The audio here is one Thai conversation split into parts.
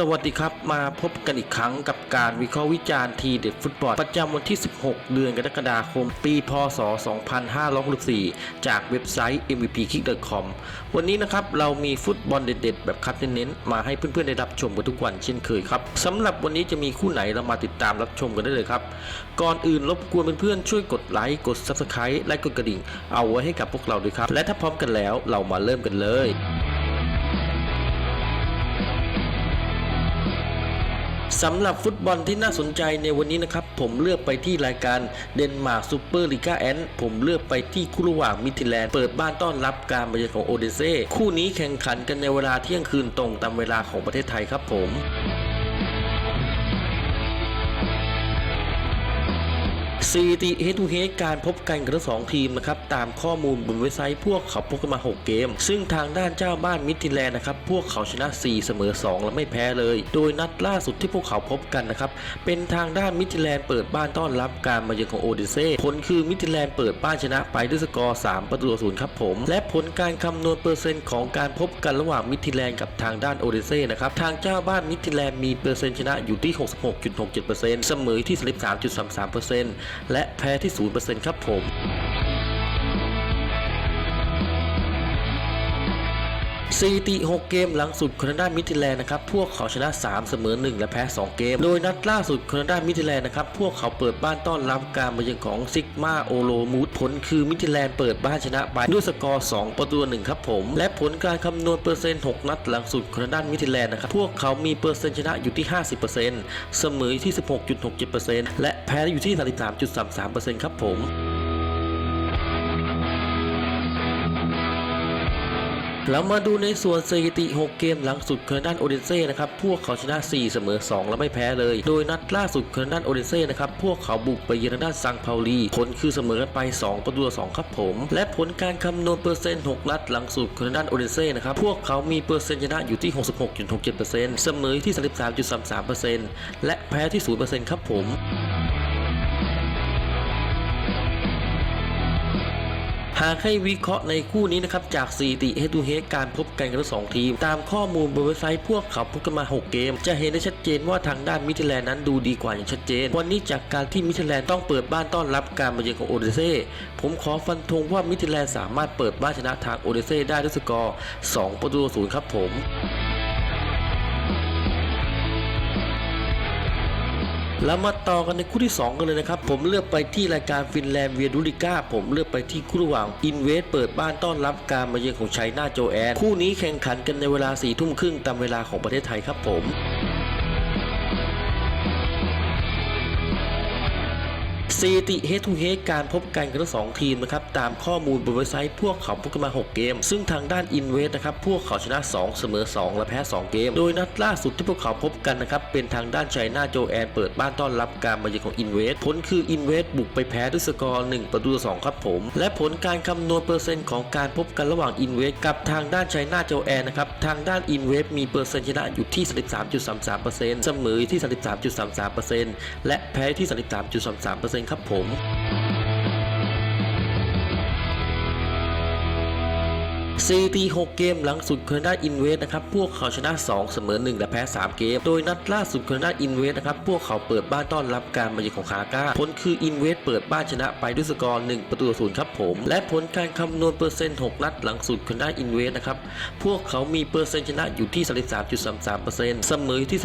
สวัสดีครับ มาพบกันอีกครั้งกับการวิเคราะห์วิจารณ์ทีเด็ดฟุตบอล ประจำวันที่ 16 เดือนกรกฎาคม ปี พศ 2564 จากเว็บไซต์ mvpkick.com วันนี้นะครับ เรามีฟุตบอลเด็ดๆ แบบคัดเน้นๆ มาให้เพื่อนๆ ได้รับชมกันทุกวันเช่นเคยครับสำหรับวันนี้จะมีคู่ไหนเรามาติดตามรับชมกันได้เลยครับ ก่อนอื่นรบกวนเพื่อนๆช่วยกดไลค์กด subscribe และกดกระดิ่ง เอาไว้ให้กับพวกเราด้วยครับและถ้าพร้อมกันแล้วเรามาเริ่มกันเลย สำหรับฟุตบอลที่น่าสนใจในวันนี้นะครับ ผมเลือกไปที่รายการเดนมาร์กซูเปอร์ลีกาแอนผมเลือกไปที่คู่ระหว่างมิทิแลนด์เปิดบ้านต้อนรับการมาเยือนของโอเดเซ่คู่นี้แข่งขันกันในเวลาเที่ยงคืนตรงตามเวลาของประเทศไทยครับผม สถิติเฮดทูเฮดการพบกันของทั้งสองทีมนะครับตามข้อมูลบนเว็บไซต์พวกเขาพบกันมา 6 เกม ซึ่งทางด้านเจ้าบ้านมิทิแลนด์นะครับพวกเขาชนะ 4 เสมอ 2 และไม่แพ้เลย โดยนัดล่าสุดที่พวกเขาพบกันนะครับเป็นทางด้านมิทิแลนด์เปิดบ้านต้อนรับการมาเยือนของโอเดเซ่ผลคือมิทิแลนด์เปิดบ้านชนะไปด้วยสกอร์ 3 ประตูศูนย์ครับผม และผลการคำนวณเปอร์เซ็นต์ของการพบกันระหว่างมิทิแลนด์กับทางด้านโอเดเซ่นะครับทางเจ้าบ้านมิทิแลนด์มีเปอร์เซ็นต์ชนะอยู่ที่ 66.67%เสมอที่ 33.33%และแพ้ที่ 0%ครับผม สติ 6 เกมหลังสุดคนาดามิทิแลนด์นะครับพวกเขาชนะ 3 เสมอ 1 และแพ้ 2 เกม โดยนัดล่าสุดคนาดามิทิแลนด์นะครับพวกเขาเปิดบ้านต้อนรับการมาเยือนของซิกมาโอโลมูดผลคือมิทิแลนด์เปิดบ้านชนะไปด้วยสกอร์ 2 ประตู1ครับผม และผลการคำนวณเปอร์เซ็นต์ 6 นัดหลังสุดคนาดามิทิแลนด์นะครับพวกเขามีเปอร์เซ็นต์ชนะอยู่ที่ 50%เสมออยู่ที่ 16.67%และแพ้อยู่ที่ 33.33%ครับผม เรามาดูในส่วนสถิติ 6 เกมหลังสุดคาด้านโอเดนเซ่นะครับพวกเขาชนะ 4 เสมอ 2 และไม่แพ้เลย โดยนัดล่าสุดคาด้านโอเดนเซ่นะครับพวกเขาบุกไปเยือนด้านซังเปาลีผลคือเสมอกันไป 2 ประตูต่อ2ครับผม และผลการคำนวณเปอร์เซ็นต์ 6 นัดหลังสุดคาด้านโอเดนเซ่นะครับพวกเขามีเปอร์เซ็นต์ชนะอยู่ที่ 66.67%เสมอที่ 33.33%และแพ้ที่ 0%ครับผม หากให้วิเคราะห์ในคู่นี้นะครับจากสถิติเฮตูเฮการพบกันกันทั้งสองทีม ตามข้อมูลบนเว็บไซต์พวกเขาพบกันมา 6 เกม จะเห็นได้ชัดเจนว่าทางด้านมิเทแลนด์นั้นดูดีกว่าอย่างชัดเจน วันนี้จากการที่มิเทแลนด์ต้องเปิดบ้านต้อนรับการมาเยือนของโอเดเซ่ผมขอฟันธงว่ามิเทแลนด์สามารถเปิดบ้านชนะทางโอเดเซ่ได้ด้วยสกอร์ 2 ประตูศูนย์ครับผม แล้วมาต่อกันในคู่ที่ 2 กันเลยนะครับ ผมเลือกไปที่รายการฟินแลนด์เวียดูลิก้าผมเลือกไปที่คู่ระหว่างอินเวสเปิดบ้านต้อนรับการมาเยือนของชัยนาโจแอน คู่นี้แข่งขันกันในเวลา4ทุ่มครึ่งตามเวลาของประเทศไทยครับผม สถิติเฮทูเฮดการพบกันกันทั้งสองทีมนะครับตามข้อมูลบนเว็บไซต์พวกเขาพบกันมา 6 เกม ซึ่งทางด้านอินเวสนะครับพวกเขาชนะ 2 เสมอ 2 และแพ้ 2 เกม โดยนัดล่าสุดที่พวกเขาพบกันนะครับเป็นทางด้านไชัยนาโจแอนเปิดบ้านต้อนรับการมาเยือนของอินเวสผลคืออินเวสบุกไปแพ้ด้วยสกอร์ 1 ประตูต่อ2ครับผม และผลการคำนวณเปอร์เซ็นต์ของการพบกันระหว่างอินเวสกับทางด้านไชัยนาโจแอนนะครับทางด้านอินเวสมีเปอร์เซ็นต์ชนะอยู่ที่ 33.33%เสมอที่ 33.33%และแพ้ที่ 33.33%ครับผม 4-6 เกมหลังสุดคานดาอินเวสนะครับ พวกเขาชนะ 2 เสมอ 1 และแพ้ 3 เกม โดยนัดล่าสุดคานดาอินเวสนะครับ พวกเขาเปิดบ้านต้อนรับการมาเยือนของคาก้า ผลคืออินเวสเปิดบ้านชนะไปด้วยสกอร์ 1 ประตูต่อศูนย์ครับผม และผลการคำนวณเปอร์เซ็นต์ 6 นัดหลังสุดคานดาอินเวสนะครับ พวกเขามีเปอร์เซ็นต์ชนะอยู่ที่ 33.33%เสมอที่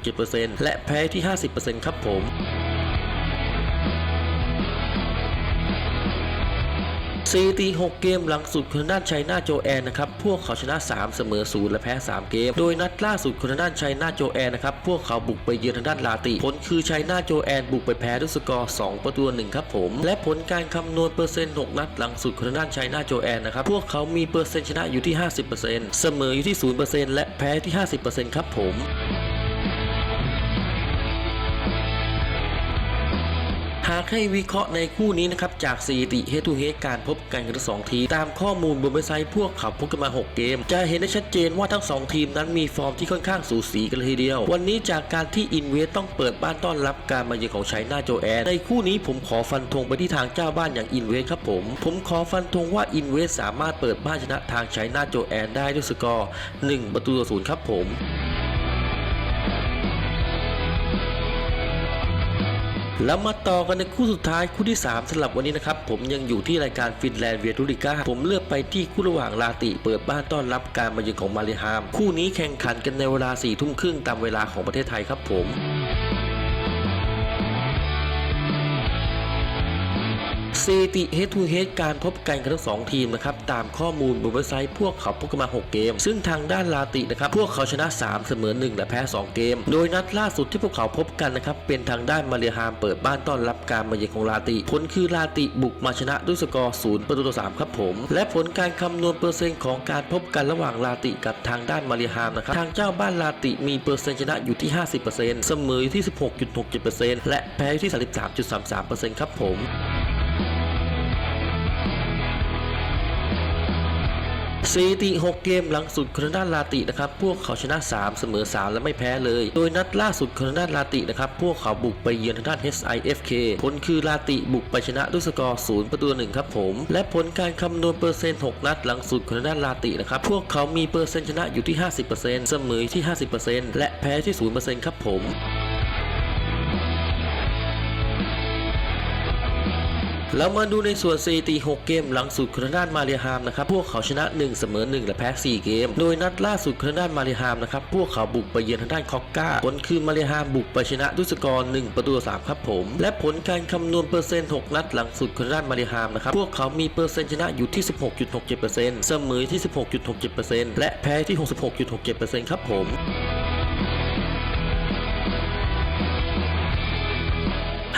16.67%และแพ้ที่ 50%ครับผม สถิติ6เกมหลังสุดคนด้านชัยนาโจแอนนะครับพวกเขาชนะ 3 เสมอ0และแพ้ 3 เกม โดยนัดล่าสุดคนด้านชัยนาโจแอนนะครับพวกเขาบุกไปเยือนทางด้านลาติผลคือชัยนาโจแอนบุกไปแพ้ด้วยสกอร์2ประตูต่อ1ครับผม และผลการคำนวณเปอร์เซ็นต์ 6 นัดหลังสุดคนด้านชัยนาโจแอนนะครับพวกเขามีเปอร์เซ็นต์ชนะอยู่ที่ 50%เสมออยู่ที่ 0%และแพ้ที่ 50%ครับผม หากให้วิเคราะห์ในคู่นี้นะครับจากสถิติเฮดทูเฮการพบกันของทั้งสองทีมตามข้อมูลบนเว็บไซต์พวกเขาพบกันมา 6 เกม จะเห็นได้ชัดเจนว่าทั้ง 2 ทีมนั้นมีฟอร์มที่ค่อนข้างสูสีกันเลยทีเดียว วันนี้จากการที่อินเวสต้องเปิดบ้านต้อนรับการมาเยือนของชัยนาโจแอนในคู่นี้ผมขอฟันธงไปที่ทางเจ้าบ้านอย่างอินเวสครับผม ผมขอฟันธงว่าอินเวสสามารถเปิดบ้านชนะทางชัยนาโจแอนได้ด้วยสกอร์1ประตูต่อศูนย์ครับผม แล้วมาต่อกันในคู่สุดท้ายคู่ที่ 3สำหรับวันนี้นะครับ ผมยังอยู่ที่รายการฟินแลนด์เวียทูริก้าผมเลือกไปที่คู่ระหว่างลาติเปิดบ้านต้อนรับการมาเยือนของมาเลฮาม คู่นี้แข่งขันกันในเวลา4ี่ทุ่มครึ่งตามเวลาของประเทศไทยครับผม สถิติ Head to h การพบกันของทั้งสองทีมนะครับตามข้อมูลบนเว็บไซต์พวกเขาพบกันมา 6 เกม ซึ่งทางด้านลาตินะครับพวกเขาชนะ 3 เสมอ 1 และแพ้ 2 เกม โดยนัดล่าสุดที่พวกเขาพบกันนะครับเป็นทางด้านมาเลฮามเปิดบ้านต้อนรับการมาเยือนของลาติ ผลคือลาติบุกมาชนะด้วยสกอร์ 0 ประตูต่อ 3 ครับผม และผลการคำนวณเปอร์เซ็นต์ของการพบกันระหว่างลาติกับทางด้านมาเลฮามนะครับทางเจ้าบ้านลาติมีเปอร์เซ็นต์ชนะอยู่ที่ 50%เสมออยู่ที่ 16.67%และแพ้อยู่ที่ 33.33%ครับผม สถิติ6เกมหลังสุดคอนด้านลาตินะครับพวกเขาชนะ 3 เสมอ 3 และไม่แพ้เลย โดยนัดล่าสุดคอนด้านลาตินะครับพวกเขาบุกไปเยือนทางด้าน HIFK ผลคือลาติบุกไปชนะด้วยสกอร์ 0 ประตูหนึ่งครับผม และผลการคำนวณเปอร์เซ็นต์ 6 นัดหลังสุดคอนด้านลาตินะครับพวกเขามีเปอร์เซ็นต์ชนะอยู่ที่ 50%เสมอที่ 50%และแพ้ที่ 0%ครับผม แล้วมาดูในส่วนสถิติ6เกมหลังสุดคอนด้านมาเรียฮามนะครับพวกเขาชนะ 1 เสมอ 1 และแพ้ 4 เกม โดยนัดล่าสุดคอนด้านมาเรียฮามนะครับพวกเขาบุกไปเยือนทางด้านคอกกาผลคือมาเรียฮามบุกไปชนะด้วยสกอร์ 1 ประตู3ครับผม และผลการคำนวณเปอร์เซ็นต์ 6 นัดหลังสุดคอนด้านมาเรียฮามนะครับพวกเขามีเปอร์เซ็นต์ชนะอยู่ที่ 16.67%เสมอที่ 16.67%และแพ้ที่ 66.67%ครับผม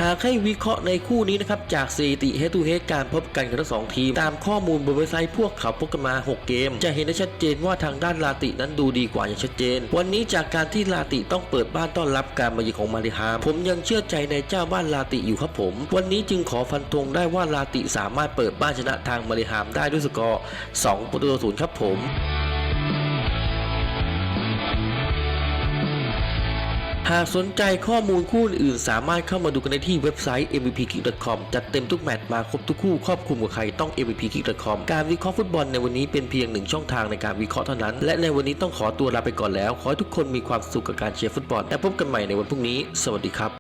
หากให้วิเคราะห์ในคู่นี้นะครับจากสถิติ Head to Head การพบกันของทั้งสองทีม ตามข้อมูลบนเว็บไซต์พวกเขาพบกันมา 6 เกม จะเห็นได้ชัดเจนว่าทางด้านลาตินั้นดูดีกว่าอย่างชัดเจน วันนี้จากการที่ลาติต้องเปิดบ้านต้อนรับการมาเยือนของมาริฮามผมยังเชื่อใจในเจ้าบ้านลาติอยู่ครับผม วันนี้จึงขอฟันธงได้ว่าลาติสามารถเปิดบ้านชนะทางมาริฮามได้ด้วยสกอร์2ประตูต่อศูนย์ครับผม หากสนใจข้อมูลคู่อื่นสามารถเข้ามาดูกันได้ที่เว็บไซต์ mvpkick.com จัดเต็มทุกแมตช์มาครบทุกคู่ครอบคลุมกับใครต้อง mvpkick.com การวิเคราะห์ฟุตบอลในวันนี้เป็นเพียงหนึ่งช่องทางในการวิเคราะห์เท่านั้น และในวันนี้ต้องขอตัวลาไปก่อนแล้ว ขอให้ทุกคนมีความสุขกับการเชียร์ฟุตบอล และพบกันใหม่ในวันพรุ่งนี้ สวัสดีครับ